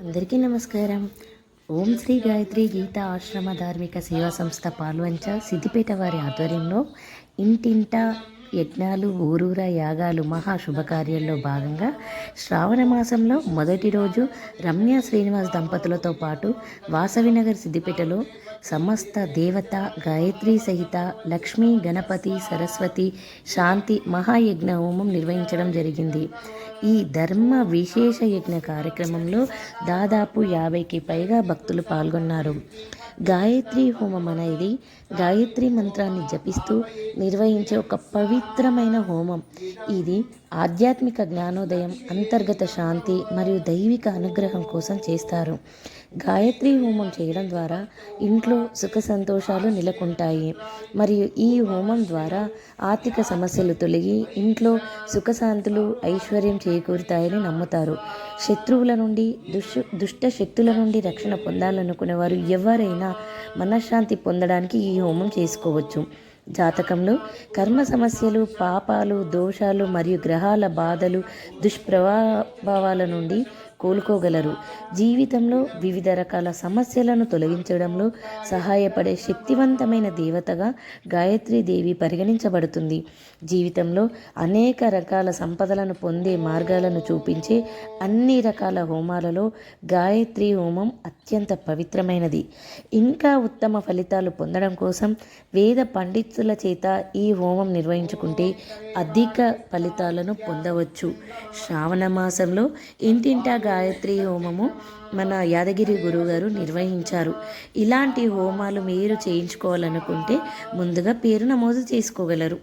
అందరికీ నమస్కారం. ఓం శ్రీ గాయత్రి గీత ఆశ్రమ ధార్మిక సేవా సంస్థ పాల్వంచ సిద్దిపేట వారి ఆధ్వర్యంలో ఇంటింట యజ్ఞాలు ఊరూర యాగాలు మహా శుభకార్యాల్లో భాగంగా శ్రావణ మాసంలో మొదటి రోజు రమ్య శ్రీనివాస్ దంపతులతో పాటు వాసవినగర్ సిద్దిపేటలో సమస్త దేవత గాయత్రి సహిత లక్ష్మీ గణపతి సరస్వతి శాంతి మహాయజ్ఞ హోమం నిర్వహించడం జరిగింది. ఈ ధర్మ విశేష యజ్ఞ కార్యక్రమంలో దాదాపు యాభైకి పైగా భక్తులు పాల్గొన్నారు. గాయత్రి హోమం అనేది గాయత్రి మంత్రాన్ని జపిస్తూ నిర్వహించే ఒక పవిత్రమైన హోమం. ఇది ఆధ్యాత్మిక జ్ఞానోదయం అంతర్గత శాంతి మరియు దైవిక అనుగ్రహం కోసం చేస్తారు. గాయత్రి హోమం చేయడం ద్వారా ఇంట్లో సుఖ సంతోషాలు నెలకొంటాయి. మరియు ఈ హోమం ద్వారా ఆర్థిక సమస్యలు తొలగి ఇంట్లో సుఖశాంతులు ఐశ్వర్యం చేకూరుతాయని నమ్ముతారు. శత్రువుల నుండి దుష్ దుష్ట శక్తుల నుండి రక్షణ పొందాలనుకునే వారు ఎవరైనా మనశ్శాంతి పొందడానికి ఈ హోమం చేసుకోవచ్చు. జాతకంలో కర్మ సమస్యలు పాపాలు దోషాలు మరియు గ్రహాల బాధలు దుష్ప్రభావాల నుండి కోలుకోగలరు. జీవితంలో వివిధ రకాల సమస్యలను తొలగించడంలో సహాయపడే శక్తివంతమైన దేవతగా దేవి పరిగణించబడుతుంది. జీవితంలో అనేక రకాల సంపదలను పొందే మార్గాలను చూపించే అన్ని రకాల హోమాలలో గాయత్రి హోమం అత్యంత పవిత్రమైనది. ఇంకా ఉత్తమ ఫలితాలు పొందడం కోసం వేద పండితుల చేత ఈ హోమం నిర్వహించుకుంటే అధిక ఫలితాలను పొందవచ్చు. శ్రావణ మాసంలో ఇంటింటా గాయత్రి హోమము మన యాదగిరి గురువుగారు నిర్వహించారు. ఇలాంటి హోమాలు మీరు చేయించుకోవాలనుకుంటే ముందుగా పేరు నమోదు చేసుకోగలరు.